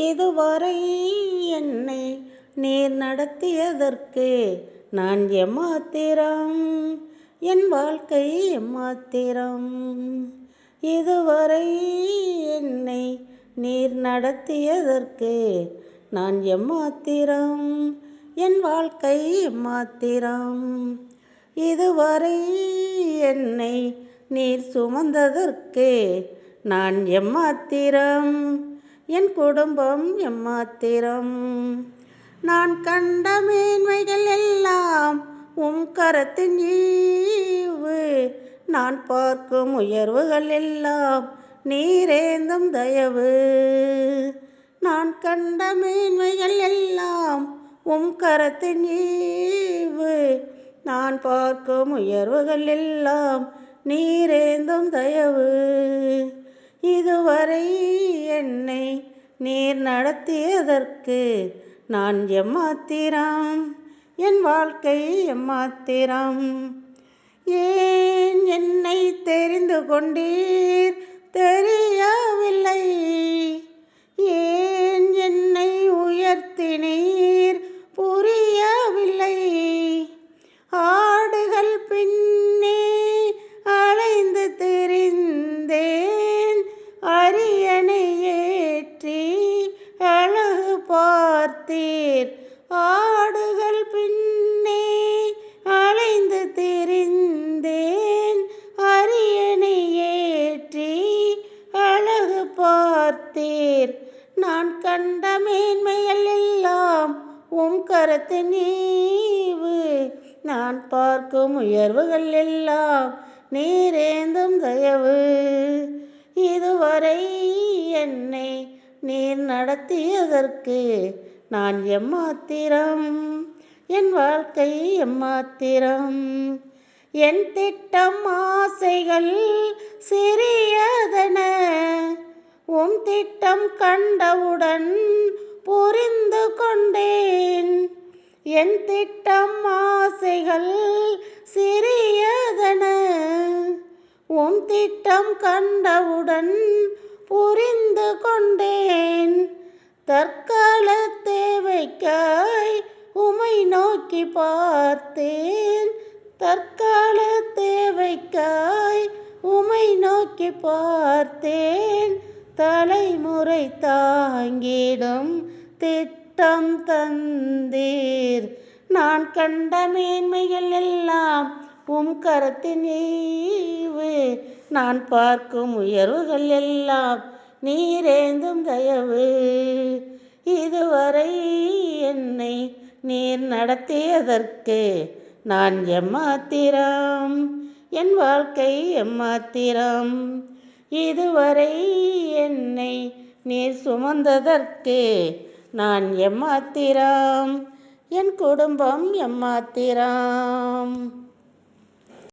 இதுவரை என்னை நீர் நடத்தியதற்கு நான் எம்மாத்திரம் என் வாழ்க்கை எம்மாத்திரம் இதுவரை என்னை நீர் நடத்தியதற்கு நான் எம்மாத்திரம் என் வாழ்க்கை எம்மாத்திரம் இதுவரை என்னை நீர் சுமந்ததற்கு நான் எம்மாத்திரம் என் குடும்பம் எம்மாத்திரம். நான் கண்ட மேன்மைகள் எல்லாம் உம் கரத்தின் ஈவு. நான் பார்க்கும் உயர்வுகள் எல்லாம் நீரேந்தும் தயவு. நான் கண்ட மேன்மைகள் எல்லாம் உம் கரத்தின் ஈவு. நான் பார்க்கும் உயர்வுகள் எல்லாம் நீரேந்தும் தயவு. இதுவரை என்னை நீர் நடத்தியதற்கு நான் எம்மாத்திரம் என் வாழ்க்கை எம்மாத்திரம் ஏன் என்னை தெரிந்து கொண்டீர்? தெரியவில்லை. ஏன் என்னை உயர்த்தினீர்? புரியவில்லை. ஆடுகள் பின் பார்த்தீர். நான் கண்ட மேன்மைகள் எல்லாம் உம் கருத்து நீவு. நான் பார்க்கும் உயர்வுகள் எல்லாம் நீரேந்தும் தயவு. இதுவரை என்னை நீர் நடத்தியதற்கு நான் எம்மாத்திரம்? என் வாழ்க்கை எம்மாத்திரம்? என் திட்டம் ஆசைகள் சிறியதன திட்டம் கண்டவுடன் புரிந்து கொண்டேன். என் திட்டம் ஆசைகள் சிறியதன. உம் திட்டம் கண்டவுடன் புரிந்து கொண்டேன். தற்கால தேவைக்காய் உமை நோக்கி பார்த்தேன். தற்கால தேவைக்காய் உமை நோக்கி பார்த்தேன். தலைமுறை தாங்கிடும் திட்டம் தந்தீர். நான் கண்ட மேன்மைகள் எல்லாம் உம் கரத்தின் ஈவு. நான் பார்க்கும் உயர்வுகள் எல்லாம் நீரேந்தும் தயவு. இதுவரை என்னை நீர் நடத்தியதற்கு நான் எம்மாத்திரம்? என் வாழ்க்கை எம்மாத்திரம்? இதுவரை என்னை நீர் சுமந்ததற்கு நான் எம்மாத்திராம்? என் குடும்பம் எம்மாத்திராம்?